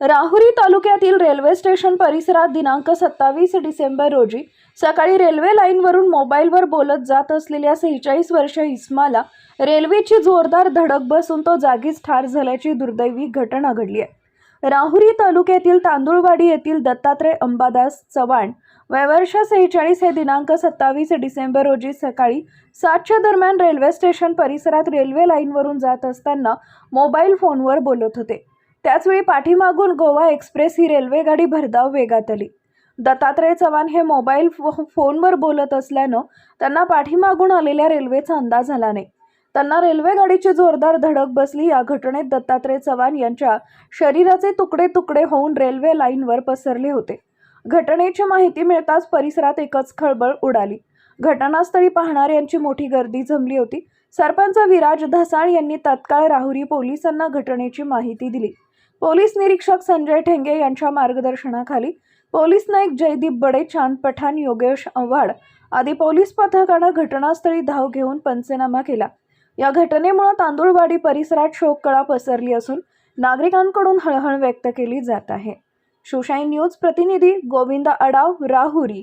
राहुरी तालुक्यातील railway station परिसरात दिनांक सत्तावीस डिसेंबर रोजी सकाळी रेल्वे लाईनवरून मोबाईलवर बोलत जात असलेल्या सेहेचाळीस वर्ष इस्माला रेल्वेची जोरदार धडक बसून तो जागीच ठार झाल्याची दुर्दैवी घटना घडली आहे. राहुरी तालुक्यातील तांदुळवाडी येथील दत्तात्रय अंबादास चव्हाण वयवर्ष सेहेचाळीस हे दिनांक सत्तावीस डिसेंबर रोजी सकाळी सातच्या दरम्यान रेल्वे स्टेशन परिसरात रेल्वे लाईनवरून जात असताना मोबाईल फोनवर बोलत होते. त्याचवेळी पाठीमागून गोवा एक्सप्रेस ही रेल्वेगाडी भरधाव वेगात आली. दत्तात्रय चव्हाण हे मोबाईल फो- फोनवर बोलत असल्यानं त्यांना पाठीमागून आलेल्या रेल्वेचा अंदाज आला नाही. त्यांना रेल्वेगाडीची जोरदार धडक बसली. या घटनेत दत्तात्रय चव्हाण यांच्या शरीराचे तुकडे तुकडे होऊन रेल्वे लाईनवर पसरले होते. घटनेची माहिती मिळताच परिसरात एकच खळबळ उडाली. घटनास्थळी पाहणाऱ्यांची मोठी गर्दी जमली होती. सरपंच विराज धसाळ यांनी तत्काळ राहुरी पोलिसांना घटनेची माहिती दिली. पोलीस निरीक्षक संजय ठेंगे यांच्या मार्गदर्शनाखाली पोलीस नाईक जयदीप बडे चांद पठाण योगेश आव्हाड आदी पोलीस पथकानं घटनास्थळी धाव घेऊन पंचनामा केला. या घटनेमुळे तांदूळवाडी परिसरात शोककळा पसरली असून नागरिकांकडून हळहळ व्यक्त केली जात आहे. शिवशाही न्यूज प्रतिनिधी गोविंद अडाव राहुरी.